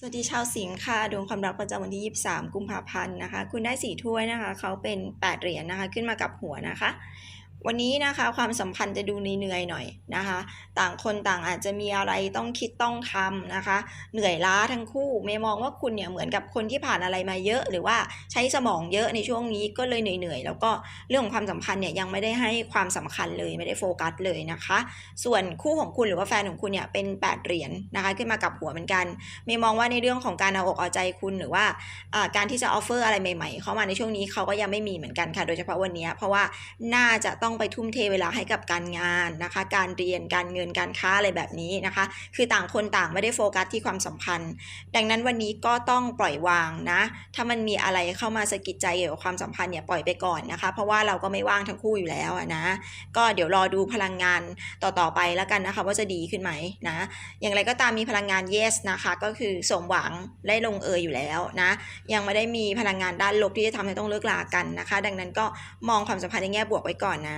สวัสดีชาวสิงค์ค่ะดวงความรักประจำวันที่ 23 กุมภาพันธ์นะคะ คุณได้สี่ถ้วยนะคะ เขาเป็น 8 เหรียญนะคะ ขึ้นมากับหัวนะคะ วันนี้นะคะความสัมพันธ์จะดูเหนื่อยๆหน่อยนะคะ ต่างคนต่างอาจจะมีอะไรต้องคิดต้องทำนะคะ เหนื่อยล้าทั้งคู่เมย์มองว่าคุณเนี่ยเหมือนกับคนที่ผ่านอะไรมาเยอะ หรือว่าใช้สมองเยอะในช่วงนี้ก็เลยเหนื่อยๆแล้วก็เรื่องของความสัมพันธ์เนี่ยยังไม่ได้ให้ความสำคัญเลยไม่ได้โฟกัสเลยนะคะ ส่วนคู่ของคุณหรือว่าแฟนของคุณเนี่ยเป็น 8 เหรียญนะคะ ขึ้นมากับหัวเหมือนกันเมย์มองว่าในเรื่องของการเอาอกเอาใจคุณหรือว่าการที่จะออฟเฟอร์อะไรใหม่ ๆ เข้ามาในช่วงนี้เขาก็ยังไม่มีเหมือนกันค่ะ โดยเฉพาะวันนี้เพราะว่าน่าจะต้อง้องไปทุ่มเทเวลาให้กับการงานนะคะ การเรียนการเงินการค้าอะไรแบบนี้นะคะ คือต่างคนต่างไม่ได้โฟกัสที่ความสัมพันธ์ ดังนั้นวันนี้ก็ต้องปล่อยวางนะ ถ้ามันมีอะไรเข้ามาสะกิดใจเกี่ยวกับความสัมพันธ์เนี่ยปล่อยไปก่อนนะคะ เพราะว่าเราก็ไม่ว่างทั้งคู่อยู่แล้วนะ ก็เดี๋ยวรอดูพลังงานต่อๆไปแล้วกันนะคะว่าจะดีขึ้นไหมนะ อย่างไรก็ตามมีพลังงาน yes นะคะ ก็คือสมหวังได้ลงเอยอยู่แล้วนะ ยังไม่ได้มีพลังงานด้านลบที่จะทำให้ต้องเลิกลากันนะคะ ดังนั้นก็มองความสัมพันธ์ในแง่บวกไว้ก่อนนะ